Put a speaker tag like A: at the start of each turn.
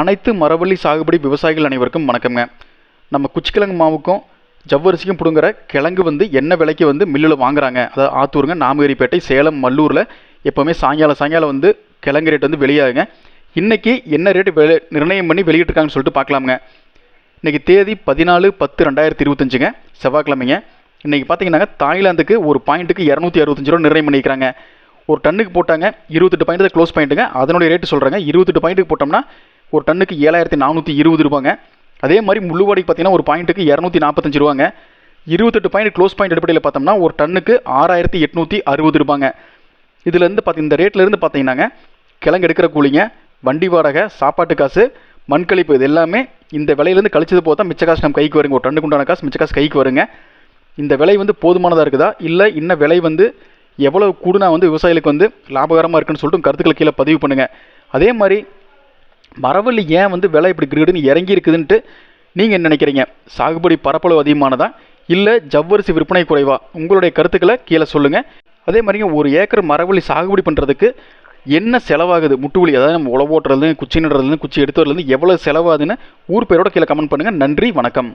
A: அனைத்து மரவள்ளி சாகுபடி விவசாயிகள் அனைவருக்கும் வணக்கங்க நம்ம குச்சிக்கிழங்கு மாவுக்கும் ஜவ்வரிசிக்கும் பிடுங்குற கிழங்கு வந்து என்ன விலைக்கு வந்து மில்லில் வாங்குறாங்க? அதாவது ஆத்தூருங்க நாமகிரிப்பேட்டை சேலம் மல்லூரில் எப்போவுமே சாயங்காலம் சாயங்காலம் வந்து கிழங்கு ரேட் வந்து வெளியாகுங்க. இன்றைக்கி என்ன ரேட்டு வெளி நிர்ணயம் பண்ணி வெளியிட்டிருக்காங்கன்னு சொல்லிட்டு பார்க்கலாமுங்க. இன்றைக்கி தேதி பதினாலு பத்து ரெண்டாயிரத்தி இருபத்தஞ்சுங்க. செவ்வாய்க்கிழமைங்க. இன்றைக்கி பார்த்தீங்கன்னாங்க தாய்லாந்துக்கு ஒரு பாயிண்ட்டுக்கு இரநூத்தி அறுபத்தஞ்சு ரூபா நிர்ணயம் பண்ணிக்கிறாங்க ஒரு டன்னுக்கு போட்டாங்க இருபத்தெட்டு பாயிண்ட் க்ளோஸ் பாயிண்ட்டுங்க அதனுடைய ரேட்டு சொல்கிறாங்க இருபத்தெட்டு பாயிண்ட்டுக்கு போட்டோம்னா ஒரு டன்னுக்கு ஏழாயிரத்தி நானூற்றி இருபது ரூபாங்க. அதே மாதிரி முள்ளுவாடிக்கு பார்த்தீங்கன்னா ஒரு பாயிண்ட்டுக்கு இரநூத்தி நாற்பத்தஞ்சு ரூபாங்க. இருபத்தெட்டு பாயிண்ட் க்ளோஸ் பாயிண்ட் அடிப்படையில் பார்த்தோம்னா ஒரு டன்னுக்கு ஆறாயிரத்தி எட்நூற்றி அறுபது ரூபாங்க. இதுலேருந்து பார்த்தி இந்த ரேட்லேருந்து பார்த்தீங்கன்னாங்க கிழங்கு எடுக்கிற கூலிங்க வண்டி வாடகை சாப்பாட்டு காசு மண்கழிப்பு இது எல்லாமே இந்த விலையிலேருந்து கழிச்சது போது தான் மிச்ச காசு நம்ம கைக்கு வருங்க. ஒரு டன்னுக்கு உண்டான காசு மிச்ச காசு கைக்கு வருங்க. இந்த விலை வந்து போதுமானதாக இருக்குதா? இல்லை இன்னும் விலை வந்து எவ்வளோ கூடுனா வந்து விவசாயிகளுக்கு வந்து லாபகரமாக இருக்குன்னு சொல்லிட்டு கருத்துக்களை கீழே பதிவு பண்ணுங்கள் அதே மாதிரி மரவள்ளி ஏன் வந்து விலை இப்படி கிரிடுன்னு இறங்கி இருக்குதுன்ட்டு நீங்கள் என்ன நினைக்கிறீங்க? சாகுபடி பரப்பளவு அதிகமானதா? இல்லை ஜவ்வரிசி விற்பனை குறைவா? உங்களுடைய கருத்துக்களை கீழே சொல்லுங்கள் அதே மாதிரிங்க ஒரு ஏக்கர் மரவள்ளி சாகுபடி பண்ணுறதுக்கு என்ன செலவாகுது? முட்டுவலி அதாவது நம்ம உழவோட்டுறதுலேருந்து குச்சி நடுறதுலேருந்து குச்சி எடுத்து வரதுலேருந்து எவ்வளோ செலவாகுதுன்னு ஊர் பேரோட கீழே கமெண்ட் பண்ணுங்கள் நன்றி வணக்கம்.